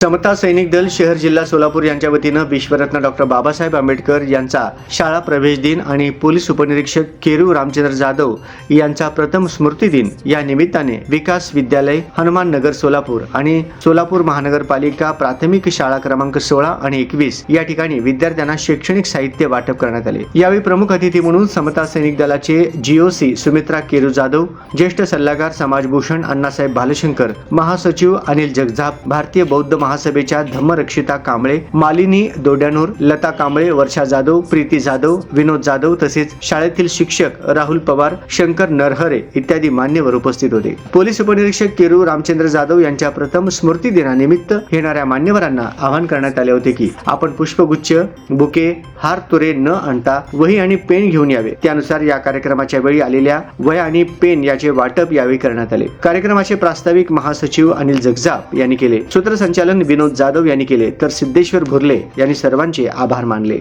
समता सैनिक दल शहर जिल्हा सोलापूर यांच्या वतीनं विश्वरत्न डॉक्टर बाबासाहेब आंबेडकर यांचा शाळा प्रवेश दिन आणि पोलीस उपनिरीक्षक केरू रामचंद्र जाधव यांचा प्रथम स्मृती दिन या निमित्ताने विकास विद्यालय हनुमान नगर सोलापूर आणि सोलापूर महानगरपालिका प्राथमिक शाळा क्रमांक सोळा आणि एकवीस या ठिकाणी विद्यार्थ्यांना शैक्षणिक साहित्य वाटप करण्यात आले. यावेळी प्रमुख अतिथी म्हणून समता सैनिक दलाचे जीओसी सुमित्रा केरू जाधव ज्येष्ठ सल्लागार समाजभूषण अण्णासाहेब भालशंकर महासचिव अनिल जगझाप भारतीय बौद्ध महासभेच्या धम्मरक्षिता कांबळे मालिनी दोड्यानूर लता कांबळे वर्षा जाधव प्रीती जाधव विनोद जाधव तसेच शाळेतील शिक्षक राहुल पवार शंकर नरहरे इत्यादी मान्यवर उपस्थित होते. पोलीस उपनिरीक्षक केरू रामचंद्र जाधव यांच्या प्रथम स्मृती दिनानिमित्त येणाऱ्या मान्यवरांना आवाहन करण्यात आले होते की आपण पुष्पगुच्छ बुके हार तुरे न आणता वही आणि पेन घेऊन यावे. त्यानुसार या कार्यक्रमाच्या वेळी आलेल्या वह्या आणि पेन याचे वाटप यावेळी करण्यात आले. कार्यक्रमाचे प्रास्ताविक महासचिव अनिल जगजाप यांनी केले. सूत्रसंचालन विनोद जाधव यांनी केले तर सिद्धेश्वर भुरले यांनी सर्वांचे आभार मानले.